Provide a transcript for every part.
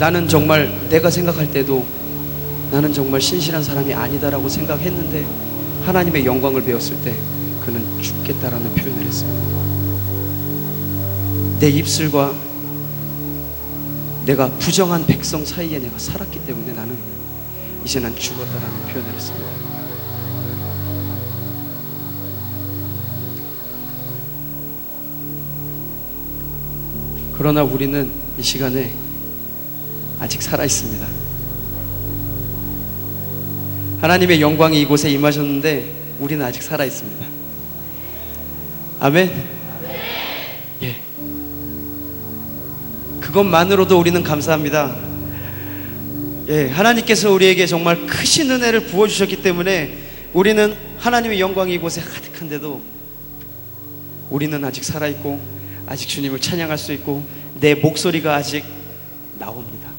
나는 정말 내가 생각할 때도 나는 정말 신실한 사람이 아니다라고 생각했는데 하나님의 영광을 배웠을 때 그는 죽겠다라는 표현을 했어요. 내 입술과 내가 부정한 백성 사이에 내가 살았기 때문에 나는 이제 난 죽었다라는 표현을 했습니다. 그러나 우리는 이 시간에 아직 살아 있습니다. 하나님의 영광이 이곳에 임하셨는데 우리는 아직 살아 있습니다. 아멘. 예. 그것만으로도 우리는 감사합니다. 예, 하나님께서 우리에게 정말 크신 은혜를 부어 주셨기 때문에 우리는 하나님의 영광이 이곳에 가득한데도 우리는 아직 살아 있고 아직 주님을 찬양할 수 있고 내 목소리가 아직 나옵니다.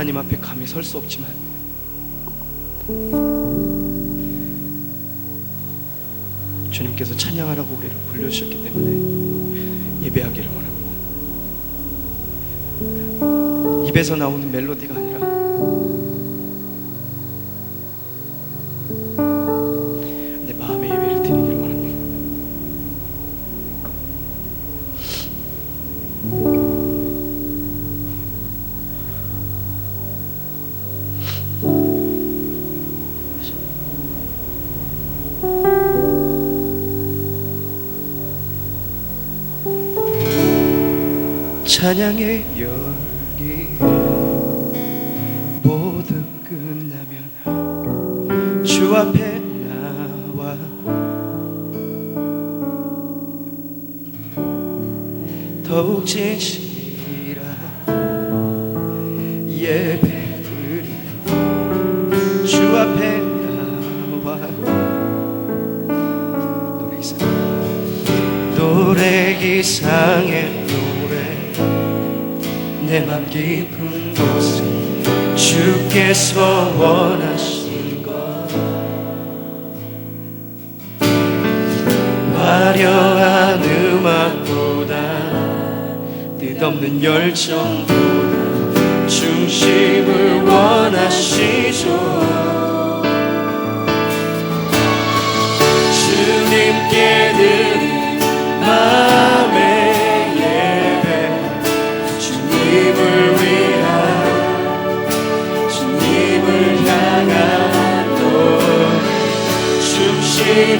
하나님 앞에 감히 설 수 없지만 주님께서 찬양하라고 우리를 불러주셨기 때문에 예배하기를 원합니다. 입에서 나오는 멜로디가 아니라 찬양의 열기. 모두 끝나면 주 앞에 나와. 더욱 진실 깊은 곳에 주께서 원하신 것. 화려한 음악보다 뜻없는 열정보다 중심을 원하시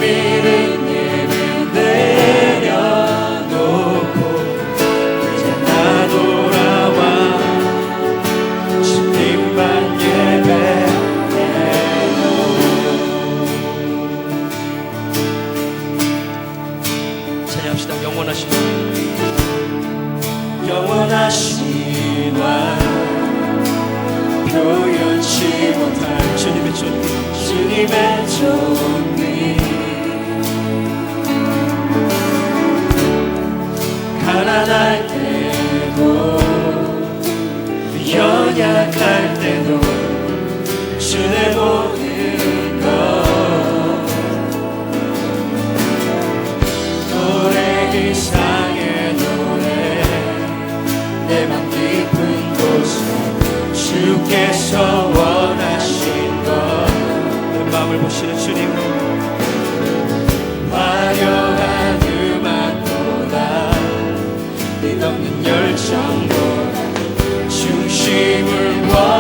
중 가난할 때도 연약할 때도 주의 모든 것. 노래 이상의 노래 내 맘 깊은 곳에 주께서 중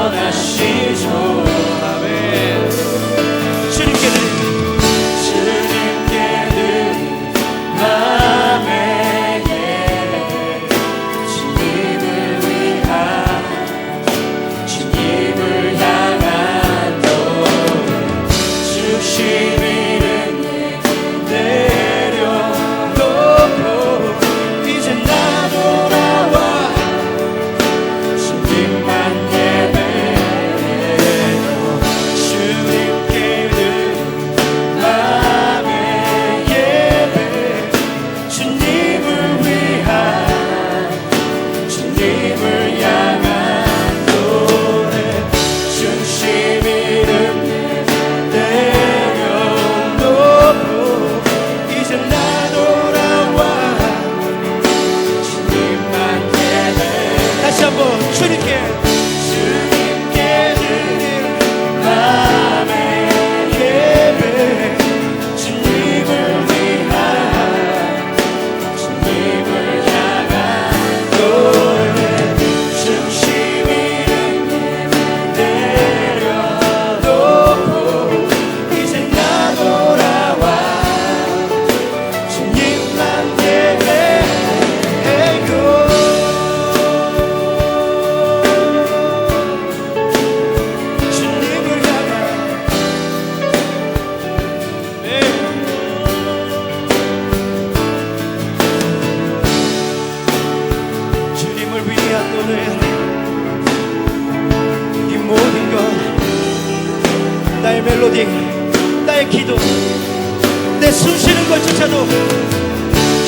내 숨 쉬는 것조차도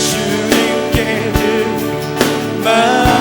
주님께 늘마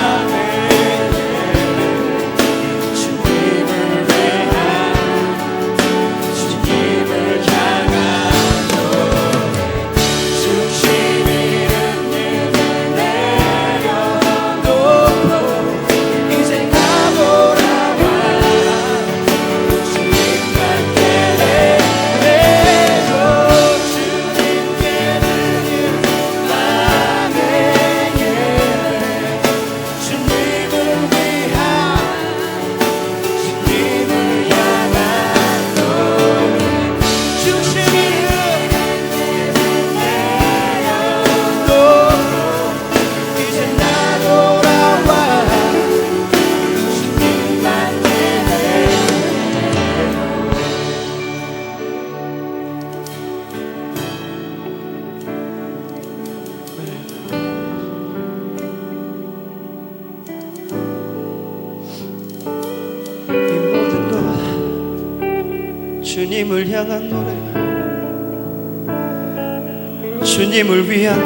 주님을 위한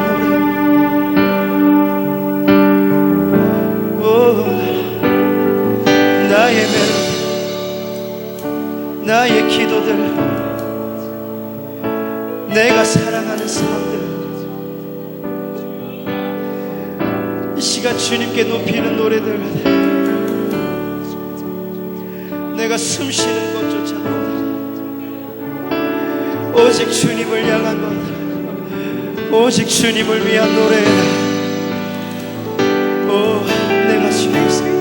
노래 오, 나의 멜로디 나의 기도들 내가 사랑하는 사람들. 이 시간 주님께 높이는 노래들 내가 숨 쉬는 것조차도 오직 주님을 향한 것 오직 주님을 위한 노래 오 내가 주님을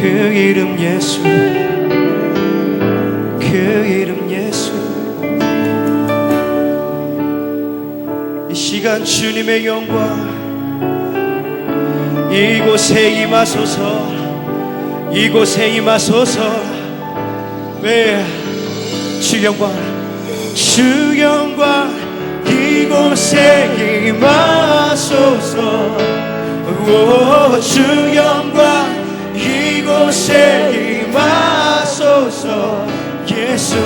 그 이름 예수. 그 이름 예수. 이 시간 주님의 영광 이곳에 임하소서. 이곳에 임하소서. 왜 주 영광 주 영광 이곳에 임하소서. 오, 주 영광 이곳에 임하소서. 예수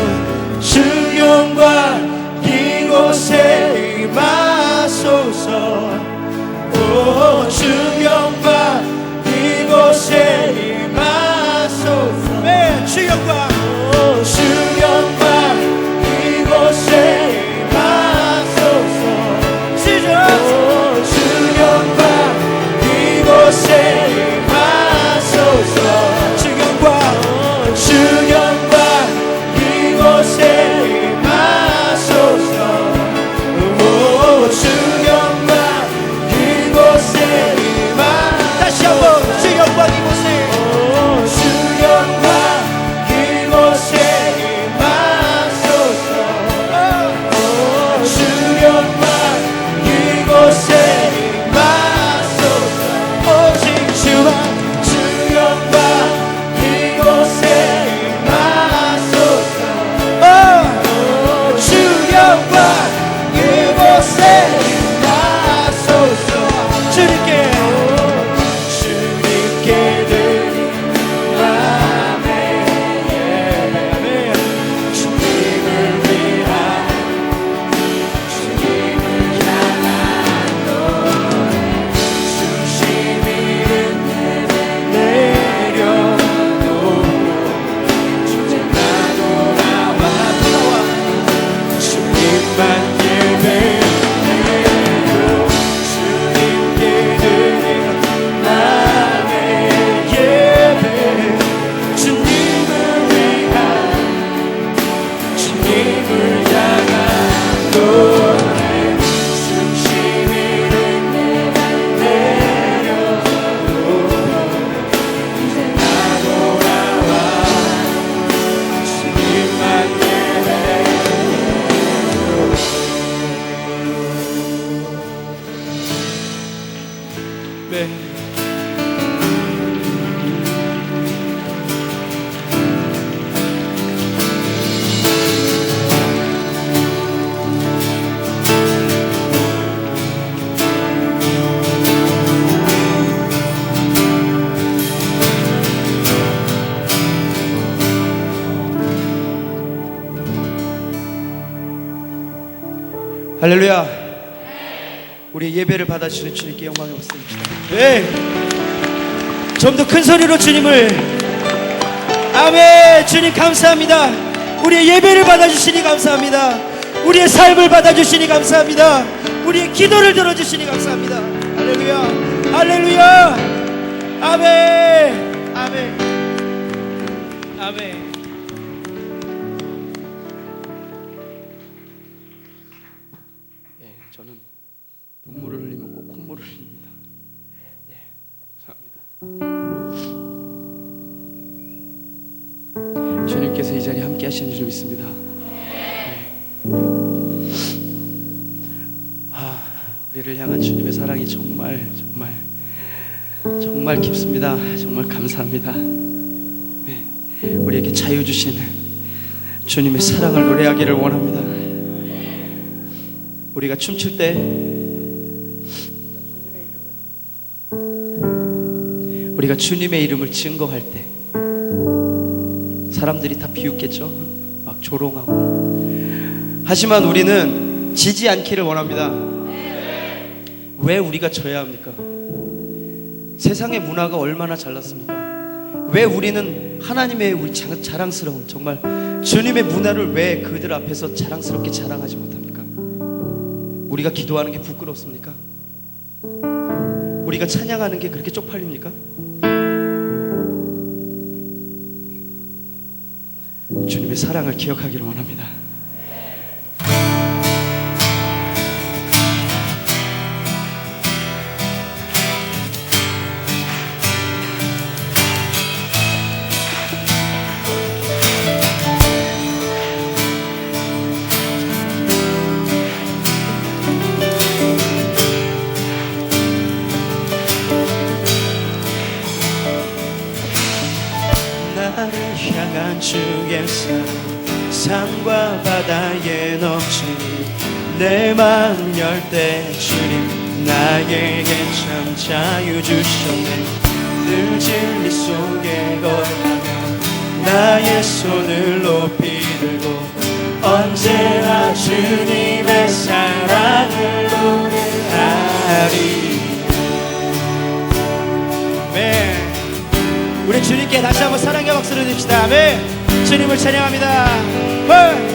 주 영광 이곳에 임하소서. 오, 주 영광 이곳에 임하소서. 네, 주 영광 예배를 받아주시는 주님께 박수 드립시다. 네. 좀더 큰 소리로 주님을 아멘. 주님 감사합니다. 우리의 예배를 받아주시니 감사합니다. 우리의 삶을 받아주시니 감사합니다. 우리의 기도를 들어주시니 감사합니다. 할렐루야. 할렐루야. 아멘. 아멘. 아멘. 눈물을 흘리면 꼭 콧물을 흘립니다. 예, 죄송합니다. 주님께서 이 자리에 함께 하시는 줄 믿습니다. 아, 우리를 향한 주님의 사랑이 정말 정말 정말 깊습니다. 정말 감사합니다. 네, 우리에게 자유 주시는 주님의 사랑을 노래하기를 원합니다. 우리가 춤출 때 우리가 주님의 이름을 증거할 때 사람들이 다 비웃겠죠. 막 조롱하고. 하지만 우리는 지지 않기를 원합니다. 왜 우리가 져야 합니까? 세상의 문화가 얼마나 잘났습니까? 왜 우리는 하나님의 우리 자- 자랑스러운 정말 주님의 문화를 왜 그들 앞에서 자랑스럽게 자랑하지 못합니까? 우리가 기도하는 게 부끄럽습니까? 우리가 찬양하는 게 그렇게 쪽팔립니까? 주님의 사랑을 기억하기를 원합니다. 내 마음 열 때 주님 나에게 참 자유 주셨네 늘 진리 속에 걸어가며 나의 손을 높이 들고 언제나 주님의 사랑을 노래하리 네. 우리 주님께 다시 한번 사랑의 박수를 드립시다. 아멘. 주님을 찬양합니다. 헐.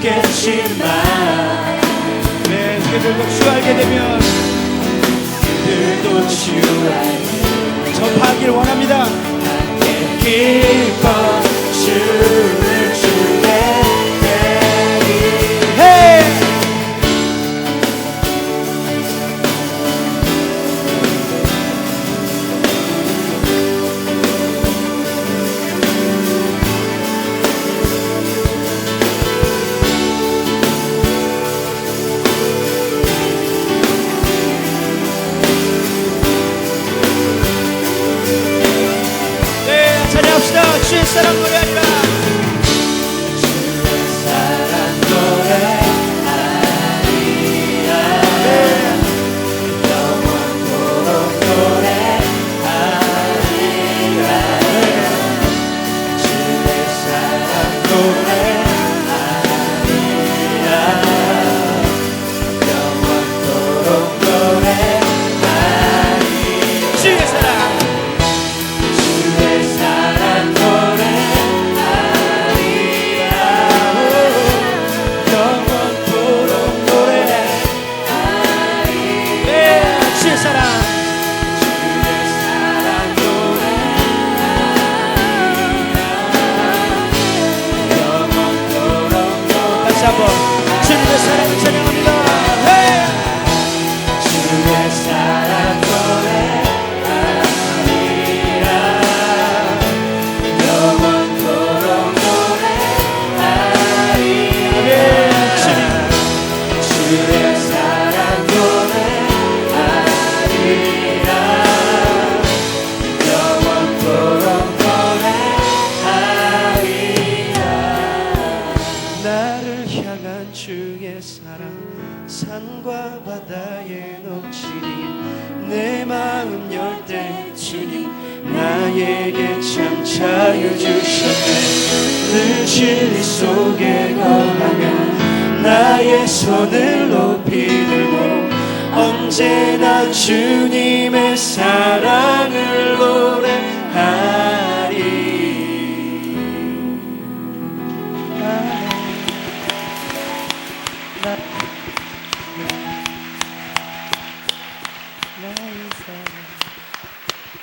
주께 주신 말 네, 그들도 추하게 되면 그들도 주 알게 접하길 원합니다. 함께 기뻐 주를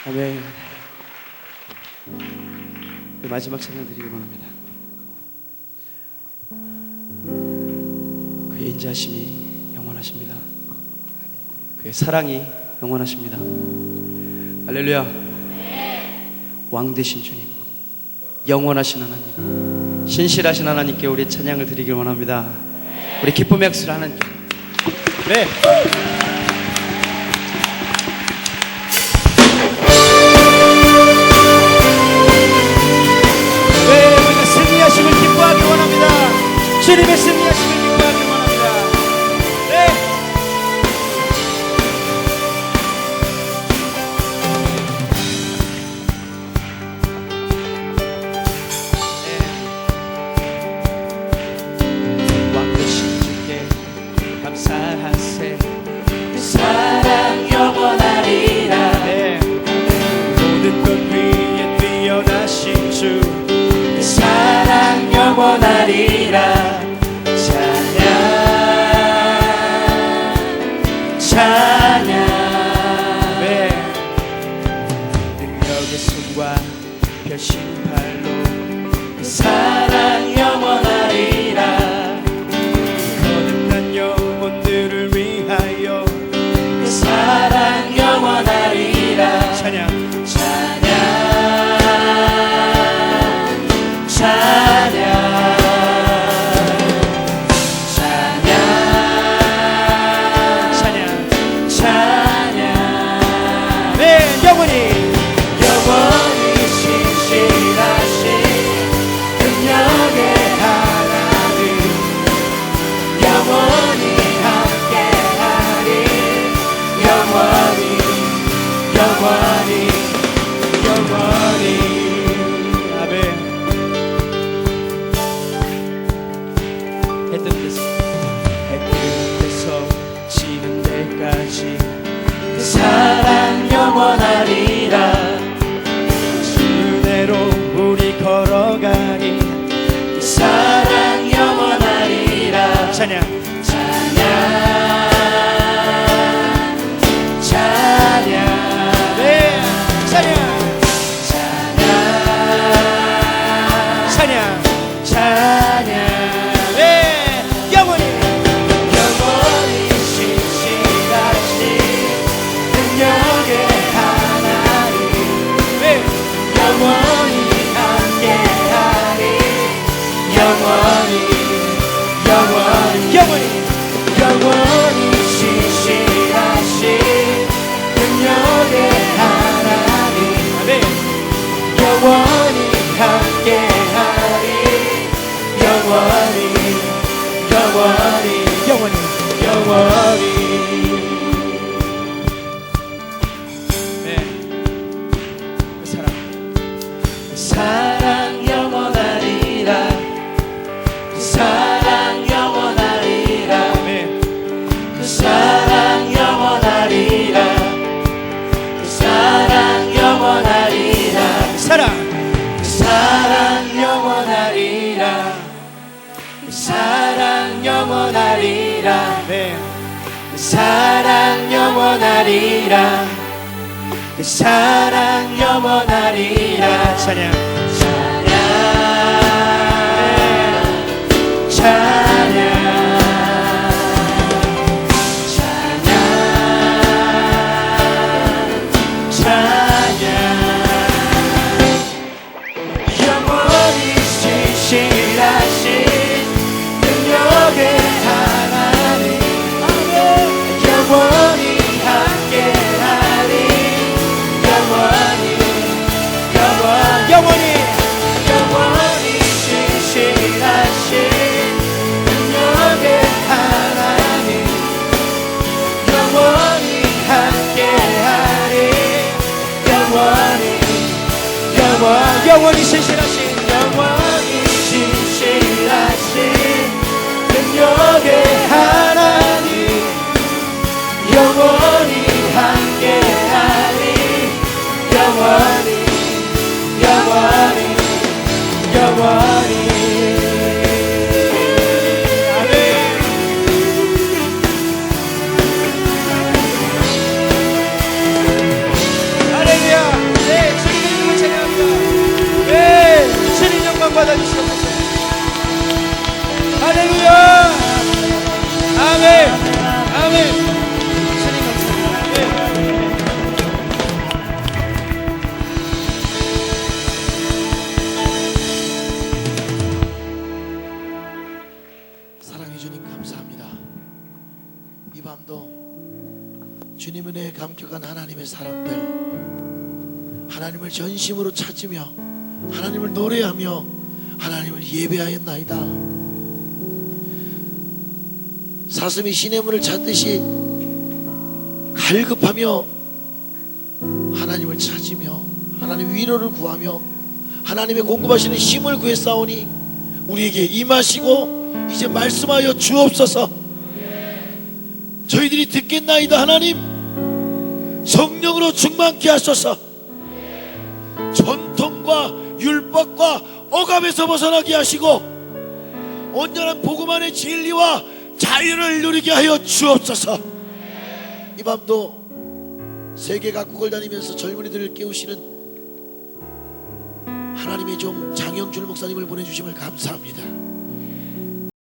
아멘. 그 마지막 찬양 드리기 원합니다. 그의 인자심이 영원하십니다. 그의 사랑이 영원하십니다. 할렐루야. 왕 되신 주님, 영원하신 하나님, 신실하신 하나님께 우리 찬양을 드리길 원합니다. 우리 기쁨의 박수를 하는 네. 찬양 사람들 하나님을 전심으로 찾으며 하나님을 노래하며 하나님을 예배하였나이다. 사슴이 시냇 물을 찾듯이 갈급하며 하나님을 찾으며 하나님 위로를 구하며 하나님의 공급하시는 힘을 싸우니 우리에게 임하시고 이제 말씀하여 주옵소서 저희들이 듣겠나이다 하나님 성령으로 충만케 하소서. 전통과 율법과 억압에서 벗어나게 하시고 온전한 복음 안의 진리와 자유를 누리게 하여 주옵소서. 이 밤도 세계 각국을 다니면서 젊은이들을 깨우시는 하나님의 종 장영준 목사님을 보내주심을 감사합니다